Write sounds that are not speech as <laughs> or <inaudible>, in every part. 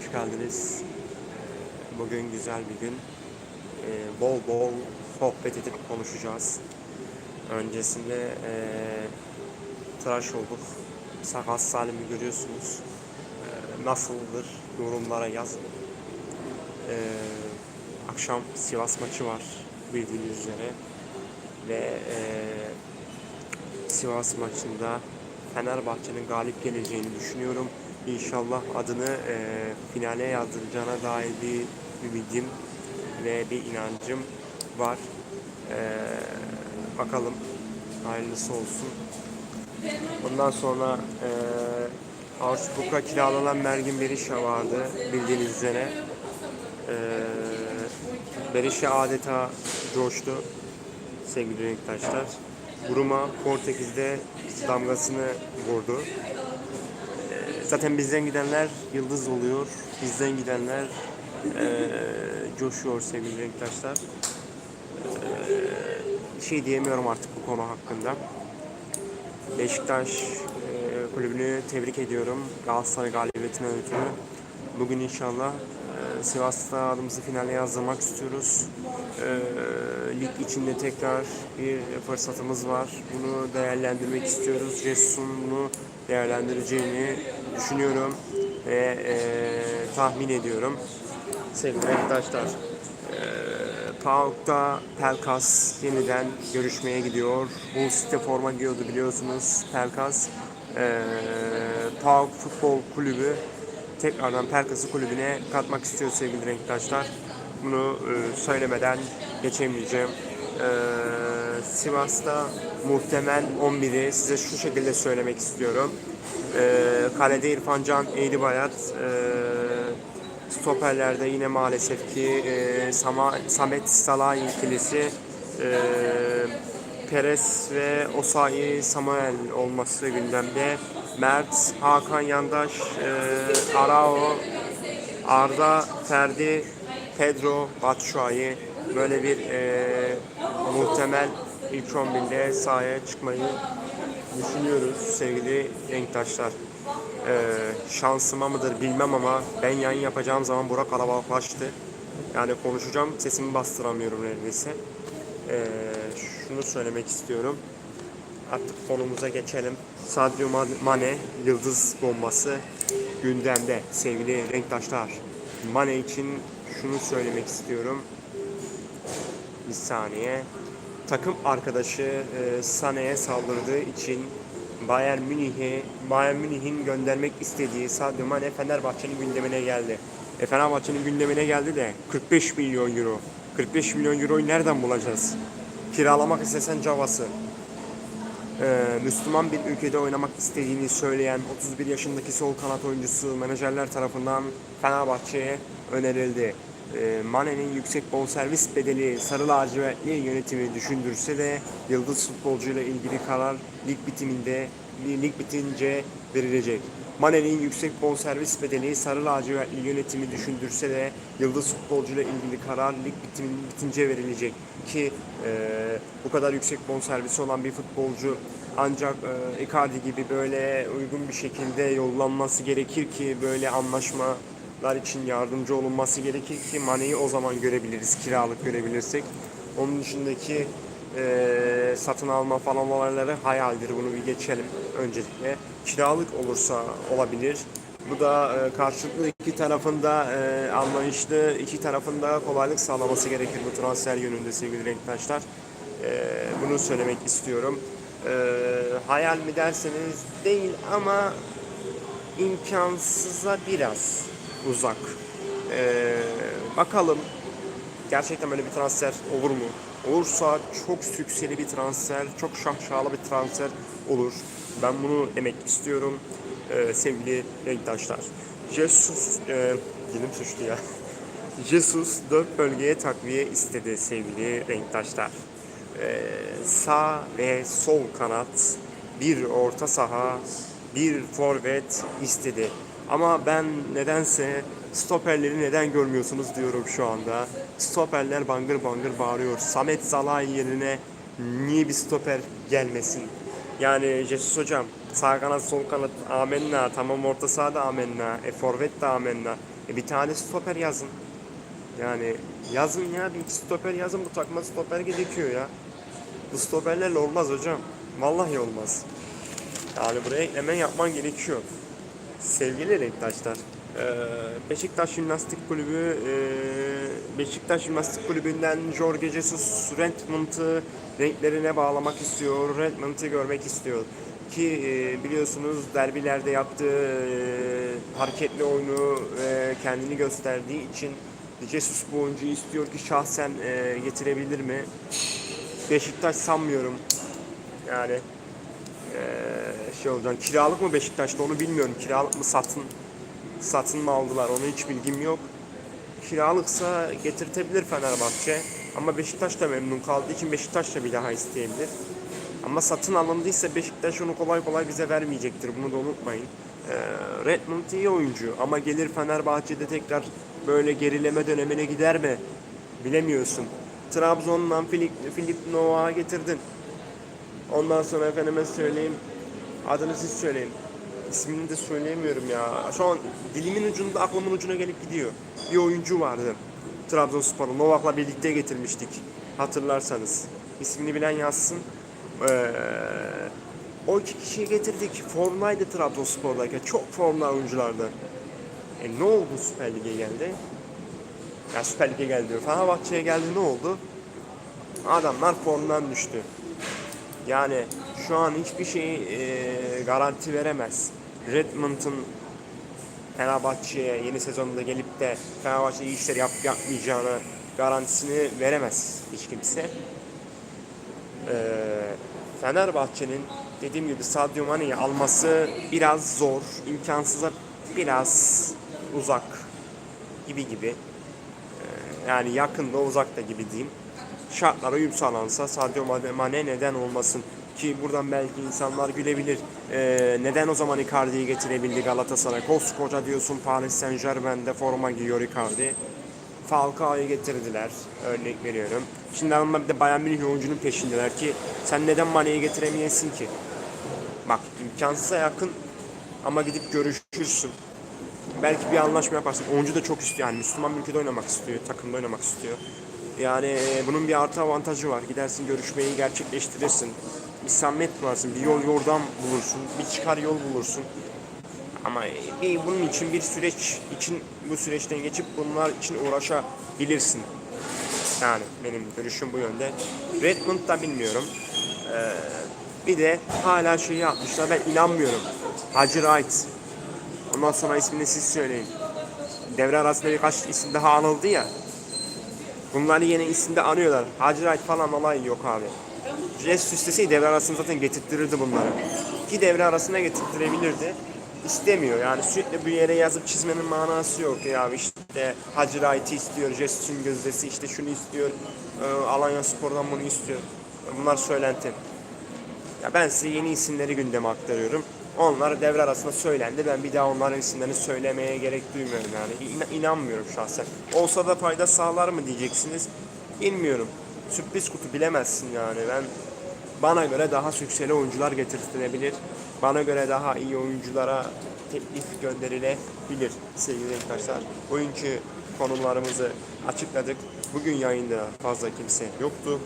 hoş geldiniz. Bugün güzel bir gün. Ee, bol bol sohbet edip konuşacağız. Öncesinde ee, tıraş olduk. Sakat Salim'i görüyorsunuz. Ee, nasıldır yorumlara yazın. Ee, akşam Sivas maçı var bildiğiniz üzere. Ve ee, Sivas maçında Fenerbahçe'nin galip geleceğini düşünüyorum. İnşallah adını e, finale yazdıracağına dair bir ümidim ve bir inancım var. E, bakalım hayırlısı olsun. Bundan sonra e, Augsburg'a kiralanan Mergin Berisha vardı bildiğiniz üzere. E, Berisha adeta coştu sevgili renktaşlar. Buruma Portekiz'de damgasını vurdu. Zaten bizden gidenler yıldız oluyor. Bizden gidenler eee, coşuyor sevgili renktaşlar. Bir şey diyemiyorum artık bu konu hakkında. Beşiktaş eee, kulübünü tebrik ediyorum. Galatasaray galibiyetine ötürü. Bugün inşallah eee, Sivas'ta adımızı finale yazdırmak istiyoruz. Eee, lig içinde tekrar bir fırsatımız var. Bunu değerlendirmek istiyoruz. Jesus'un bunu değerlendireceğini düşünüyorum ve eee, tahmin ediyorum. Sevgili arkadaşlar, eee PAOK'ta Pelkas yeniden görüşmeye gidiyor. Bu site forma giyiyordu biliyorsunuz Pelkas. Eee PAOK Futbol Kulübü tekrardan Pelkas'ı kulübüne katmak istiyor sevgili renktaşlar. Bunu e, söylemeden geçemeyeceğim. E, Sivas'ta muhtemel 11'i size şu şekilde söylemek istiyorum. E, kalede İrfan Can, Eğri Bayat, e, stoperlerde yine maalesef ki e, Sama, Samet Salah ikilisi, e, Perez ve Osayi Samuel olması gündemde. Mert, Hakan Yandaş, e, Arao, Arda, Ferdi, Pedro, Batshuayi böyle bir e, muhtemel ilk 11'de sahaya çıkmayı düşünüyoruz sevgili renktaşlar. E, şansıma mıdır bilmem ama ben yayın yapacağım zaman Burak kalabalıklaştı. Yani konuşacağım sesimi bastıramıyorum neredeyse. E, şunu söylemek istiyorum. Artık konumuza geçelim. Sadio Mane yıldız bombası gündemde sevgili renktaşlar. Mane için şunu söylemek istiyorum. Bir saniye. Takım arkadaşı e, Sané'ye saldırdığı için Bayern Münih'e Bayern Münih'in göndermek istediği Sadio Mane Fenerbahçe'nin gündemine geldi. E, Fenerbahçe'nin gündemine geldi de 45 milyon euro. 45 milyon euroyu nereden bulacağız? Kiralamak istesen Java'sı. Ee, Müslüman bir ülkede oynamak istediğini söyleyen 31 yaşındaki sol kanat oyuncusu menajerler tarafından Fenerbahçe'ye önerildi. Ee, Mane'nin yüksek bonservis bedeli Sarı Lacivertli yönetimi düşündürse de yıldız futbolcuyla ilgili karar lig bitiminde lig bitince verilecek. Mane'nin yüksek bonservis bedeli Sarı Lacivertli yönetimi düşündürse de yıldız futbolcuyla ilgili karar lig bitimin, bitince verilecek ki e, bu kadar yüksek bonservisi olan bir futbolcu ancak e, Icardi gibi böyle uygun bir şekilde yollanması gerekir ki böyle anlaşmalar için yardımcı olunması gerekir ki Mane'yi o zaman görebiliriz kiralık görebilirsek. Onun dışındaki e, satın alma falan olayları hayaldir bunu bir geçelim öncelikle. Kiralık olursa olabilir. Bu da e, karşılıklı iki tarafında e, anlayışlı, iki tarafında kolaylık sağlaması gerekir bu transfer yönünde sevgili renktaşlar. E, bunu söylemek istiyorum. E, hayal mi derseniz değil ama imkansıza biraz uzak. E, bakalım gerçekten böyle bir transfer olur mu? Olursa çok sükseli bir transfer, çok şahşalı bir transfer olur. Ben bunu demek istiyorum ee, sevgili renktaşlar. Jesus, e, dilim suçlu ya. <laughs> Jesus dört bölgeye takviye istedi sevgili renktaşlar. Ee, sağ ve sol kanat, bir orta saha, bir forvet istedi. Ama ben nedense stoperleri neden görmüyorsunuz diyorum şu anda. Stoperler bangır bangır bağırıyor. Samet Salah yerine niye bir stoper gelmesin? Yani Jesus hocam sağ kanat sol kanat amenna tamam orta sahada amenna e forvet de amenna E bir tane stoper yazın. Yani yazın ya bir iki stoper yazın bu takıma stoper gerekiyor ya. Bu stoperlerle olmaz hocam. Vallahi olmaz. Yani buraya ekleme yapman gerekiyor. Sevgili renktaşlar. eee, Beşiktaş Jimnastik Kulübü eee, Beşiktaş Jimnastik Kulübü'nden Jorge Jesus Redmond'ı renklerine bağlamak istiyor. Redmond'ı görmek istiyor. Ki eee, biliyorsunuz derbilerde yaptığı hareketli oyunu kendini gösterdiği için Jesus bu oyuncuyu istiyor ki şahsen getirebilir mi? Beşiktaş sanmıyorum. Yani eee, şey olacak. Kiralık mı Beşiktaş'ta onu bilmiyorum. Kiralık mı satın satın mı aldılar onu hiç bilgim yok. Kiralıksa getirtebilir Fenerbahçe. Ama Beşiktaş da memnun kaldığı için Beşiktaş da bir daha isteyebilir. Ama satın alındıysa Beşiktaş onu kolay kolay bize vermeyecektir. Bunu da unutmayın. Ee, Redmond iyi oyuncu ama gelir Fenerbahçe'de tekrar böyle gerileme dönemine gider mi? Bilemiyorsun. Trabzon'dan Filip, Filip Novak'ı getirdin. Ondan sonra efendime söyleyeyim. Adını siz söyleyin. İsmini de söyleyemiyorum ya. Şu an dilimin ucunda aklımın ucuna gelip gidiyor. Bir oyuncu vardı. Trabzonspor'u Novak'la birlikte getirmiştik. Hatırlarsanız. İsmini bilen yazsın. Ee, o iki kişiyi getirdik. Formdaydı Trabzonspor'dayken. Çok formlu oyunculardı. E ne oldu Süper Lig'e geldi? Ya Süper Lig'e geldi diyor. Fenerbahçe'ye geldi ne oldu? Adamlar formdan düştü. Yani şu an hiçbir şey e, garanti veremez. Redmond'un Fenerbahçe'ye yeni sezonda gelip de Fenerbahçe iyi işler yap, yapmayacağını garantisini veremez hiç kimse. E, Fenerbahçe'nin dediğim gibi Sadio Mane'yi alması biraz zor, imkansıza biraz uzak gibi gibi. E, yani yakında uzakta gibi diyeyim şartlara uyum sağlansa Sadio Mane- neden olmasın ki buradan belki insanlar gülebilir. Ee, neden o zaman Icardi'yi getirebildi Galatasaray? Koskoca diyorsun Paris Saint Germain'de forma giyiyor Icardi. Falcao'yu getirdiler. Örnek veriyorum. Şimdi adamlar bir de Bayern Münih oyuncunun peşindeler ki sen neden Mane'yi getiremeyesin ki? Bak imkansıza yakın ama gidip görüşürsün. Belki bir anlaşma yaparsın. Oyuncu da çok istiyor yani Müslüman bir ülkede oynamak istiyor, takımda oynamak istiyor. Yani e, bunun bir artı avantajı var. Gidersin görüşmeyi gerçekleştirirsin. Bir samimiyet kurarsın, bir yol yordam bulursun, bir çıkar yol bulursun. Ama e, bir, bunun için bir süreç için bu süreçten geçip bunlar için uğraşabilirsin. Yani benim görüşüm bu yönde. Redmond da bilmiyorum. Ee, bir de hala şeyi yapmışlar ben inanmıyorum. Hacı Wright. Ondan sonra ismini siz söyleyin. Devre arasında birkaç isim daha anıldı ya. Bunları yine isimde anıyorlar. Hacı Wright falan olay yok abi. Jesus isteseydi devre arasında zaten getirttirirdi bunları. Ki devre arasına getirttirebilirdi. İstemiyor yani sürekli bir yere yazıp çizmenin manası yok ya işte Hacı Wright'i istiyor, Jesus'un gözdesi işte şunu istiyor, e, Alanya Spor'dan bunu istiyor. Bunlar söylenti. Ya ben size yeni isimleri gündeme aktarıyorum. Onlar devre arasında söylendi. Ben bir daha onların isimlerini söylemeye gerek duymuyorum yani. İna- inanmıyorum şahsen. Olsa da fayda sağlar mı diyeceksiniz. Bilmiyorum. Sürpriz kutu bilemezsin yani. Ben bana göre daha sükseli oyuncular getirtilebilir. Bana göre daha iyi oyunculara teklif gönderilebilir sevgili arkadaşlar. Oyuncu konumlarımızı açıkladık. Bugün yayında fazla kimse yoktu.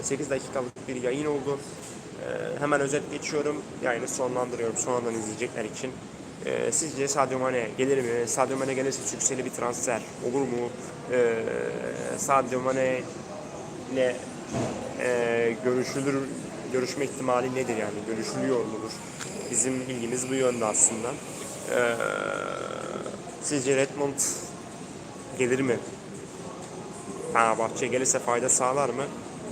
Ee, 8 dakikalık bir yayın oldu. Ee, hemen özet geçiyorum. Yayını sonlandırıyorum sonradan izleyecekler için. Ee, sizce Sadio Mane gelir mi? Sadio Mane gelirse sükseli bir transfer olur mu? Ee, Sadio Mane ile e, görüşülür görüşme ihtimali nedir yani? Görüşülüyor mudur? Bizim bilgimiz bu yönde aslında. Ee, sizce Redmond gelir mi? Fenerbahçe gelirse fayda sağlar mı?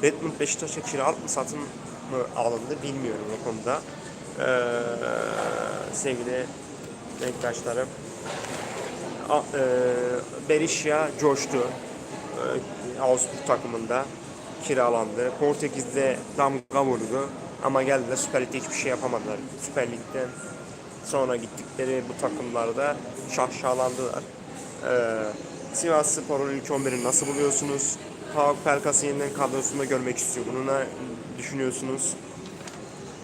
Redmond Beşiktaş'a kiralık mı satın mı alındı bilmiyorum o konuda. Ee, sevgili renktaşlarım. E, Berisha coştu. Ee, Augsburg takımında kiralandı. Portekiz'de damga vurdu. Ama geldiler Süper Lig'de hiçbir şey yapamadılar. Süper Lig'den sonra gittikleri bu takımlarda şahşalandılar. Ee, Sivas Spor'un ilk 11'ini nasıl buluyorsunuz? Pauk Pelkas'ı yeniden kadrosunda görmek istiyor. Bunu ne düşünüyorsunuz?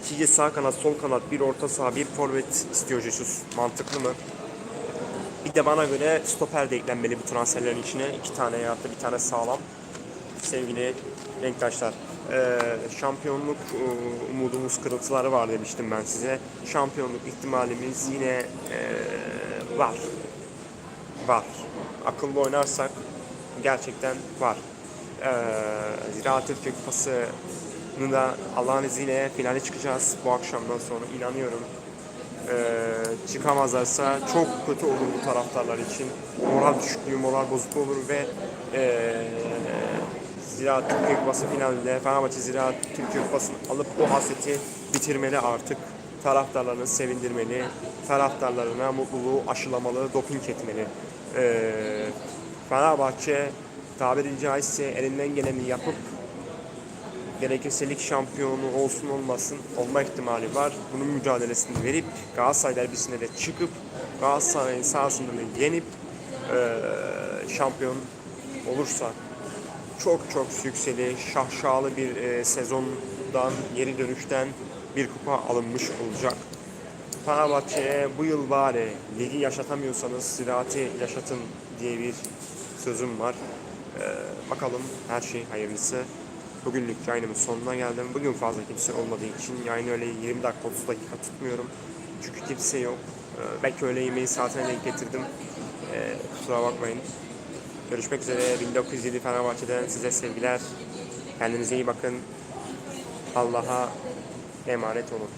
Sizce sağ kanat, sol kanat, bir orta saha, bir forvet istiyor Jesus. Mantıklı mı? Bir de bana göre stoper de eklenmeli bu transferlerin içine. İki tane ya bir tane sağlam. Sevgili renktaşlar. Ee, şampiyonluk e, umudumuz kırıntıları var demiştim ben size. Şampiyonluk ihtimalimiz yine e, var. Var. Akıllı oynarsak gerçekten var. Ee, Ziraat Türkiye Kupası'nı da Allah'ın izniyle finale çıkacağız bu akşamdan sonra inanıyorum. Ee, çıkamazlarsa çok kötü olur bu taraftarlar için. Moral düşüklüğü, moral bozukluğu olur ve ee, Ziraat Türkiye Kupası finalinde Fenerbahçe Ziraat Türkiye Kupası'nı alıp bu hasreti bitirmeli artık. Taraftarlarını sevindirmeli, taraftarlarına mutluluğu aşılamalı, doping etmeli. Ee, Fenerbahçe tabiri caizse elinden geleni yapıp gerekirse lig şampiyonu olsun olmasın olma ihtimali var. Bunun mücadelesini verip Galatasaray derbisine de çıkıp Galatasaray'ın sahasında da yenip eee, şampiyon olursa çok çok yükseli, şahşalı bir eee, sezondan, geri dönüşten bir kupa alınmış olacak. Fenerbahçe'ye bu yıl bari ligi yaşatamıyorsanız ziraati yaşatın diye bir sözüm var. Ee, bakalım her şey hayırlısı. Bugünlük yayınımın sonuna geldim. Bugün fazla kimse olmadığı için yayını öyle 20 dakika 30 dakika tutmuyorum. Çünkü kimse yok. Ee, belki öğle yemeği saatine denk getirdim. Ee, kusura bakmayın. Görüşmek üzere. 1907 Fenerbahçe'den size sevgiler. Kendinize iyi bakın. Allah'a emanet olun.